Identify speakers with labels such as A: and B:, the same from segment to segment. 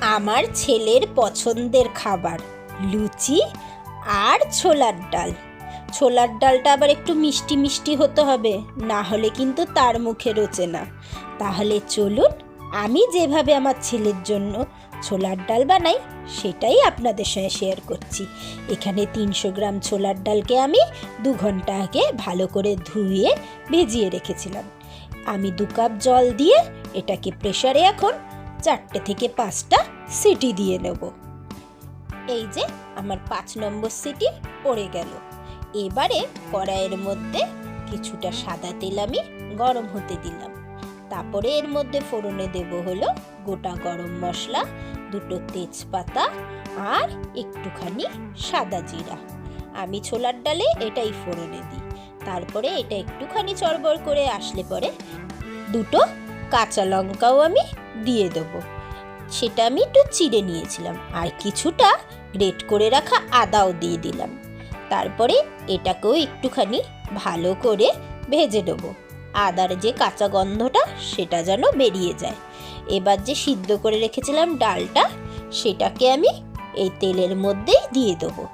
A: আমার ছেলের পছন্দের খাবার, লুচি আর ছোলার ডাল। ছোলার ডালটা আবার একটু মিষ্টি মিষ্টি হতে হবে, না হলে কিন্তু তার মুখে রোচে না। তাহলে চলুন আমি যেভাবে আমার ছেলের জন্য ছোলার ডাল বানাই, সেটাই আপনাদের সঙ্গে শেয়ার করছি। এখানে তিনশো গ্রাম ছোলার ডালকে আমি দু ঘণ্টা আগে ভালো করে ধুয়ে ভেজিয়ে রেখেছিলাম। আমি দু কাপ জল দিয়ে এটাকে প্রেশারে এখন চারটে থেকে পাঁচটা সিটি দিয়ে নেব। এই যে আমার পাঁচ নম্বর সিটি পড়ে গেল। এবারে কড়াইয়ের মধ্যে কিছুটা সাদা তেল আমি গরম হতে দিলাম। তারপরে এর মধ্যে ফোড়নে দেব হলো গোটা গরম মশলা, দুটো তেজপাতা আর একটুখানি সাদা জিরা। আমি ছোলার ডালে এটাই ফোড়নে দিই। তারপরে এটা একটুখানি চড়বড় করে আসলে পরে দুটো কাঁচা লঙ্কাও আমি দিয়ে দেবো। সেটা আমি একটু চিড়ে নিয়েছিলাম আর কিছুটা গ্রেট করে রাখা আদাও দিয়ে দিলাম। তারপরে এটাকেও একটুখানি ভালো করে ভেজে দেবো আদার যে কাঁচা গন্ধটা, সেটা যেন বেরিয়ে যায়। এবার যে সিদ্ধ করে রেখেছিলাম ডালটা, সেটাকে আমি এই তেলের মধ্যেই দিয়ে দেবো।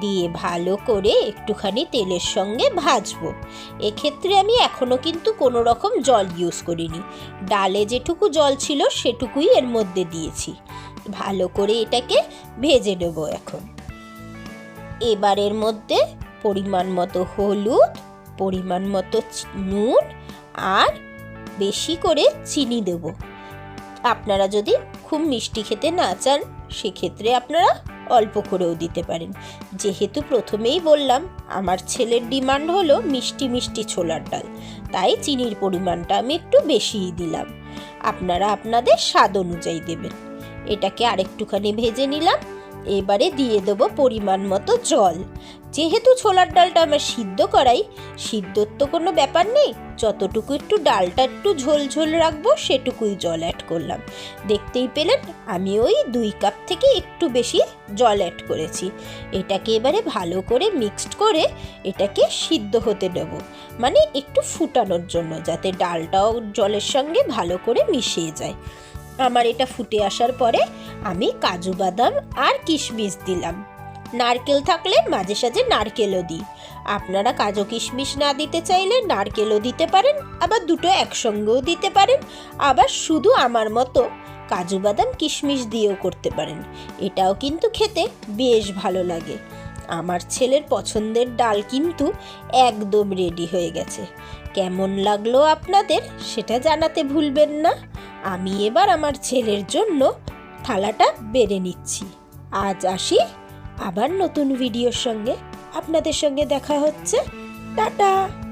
A: দিয়ে ভালো করে একটুখানি তেলের সঙ্গে ভাজবো। এক্ষেত্রে আমি এখনও কিন্তু কোনো রকম জল ইউজ করিনি। ডালে যেটুকু জল ছিল সেটুকুই এর মধ্যে দিয়েছি। ভালো করে এটাকে ভেজে নেব এখন। এবারের মধ্যে পরিমাণ মতো হলুদ, পরিমাণ মতো নুন আর বেশি করে চিনি দেব। আপনারা যদি খুব মিষ্টি খেতে না চান, সেক্ষেত্রে আপনারা অল্প করেও দিতে পারেন। যেহেতু প্রথমেই বললাম, আমার ছেলের ডিমান্ড হলো মিষ্টি মিষ্টি ছোলার ডাল। তাই চিনির পরিমাণটা আমি একটু বেশিই দিলাম। আপনারা আপনাদের স্বাদ অনুযায়ী দেবেন। এটাকে আরেকটুখানি ভেজে নিলাম। এবারে দিয়ে দেবো পরিমাণ মতো জল। যেহেতু ছোলার ডালটা আমার সিদ্ধ করাই সিদ্ধর তো কোনো ব্যাপার নেই। যতটুকু একটু ডালটা একটু ঝোল ঝোল রাখব, সেটুকুই জল অ্যাড করলাম। দেখতেই পেলেন, আমি ওই দুই কাপ থেকে একটু বেশি জল অ্যাড করেছি। এটাকে এবারে ভালো করে মিক্সড করে এটাকে সিদ্ধ হতে দেবো। মানে একটু ফুটানোর জন্য, যাতে ডালটাও জলের সঙ্গে ভালো করে মিশিয়ে যায়। আমার এটা ফুটে আসার পরে আমি কাজু বাদাম আর কিশমিশ দিলাম। নারকেল থাকলে মাঝে সাঝে নারকেলও দিই। আপনারা কাজু কিশমিশ না দিতে চাইলে নারকেলও দিতে পারেন, আবার দুটো একসঙ্গেও দিতে পারেন, আবার শুধু আমার মতো কাজু বাদাম কিশমিশ দিয়েও করতে পারেন। এটাও কিন্তু খেতে বেশ ভালো লাগে। আমার ছেলের পছন্দের ডাল কিন্তু একদম রেডি হয়ে গেছে। কেমন লাগল আপনাদের সেটা জানাতে ভুলবেন না। আমি এবার আমার ছেলের জন্য থালাটা বেড়ে নিচ্ছি। আজ আসি আবার নতুন ভিডিওর সঙ্গে। আপনাদের সঙ্গে দেখা হচ্ছে। টাটা!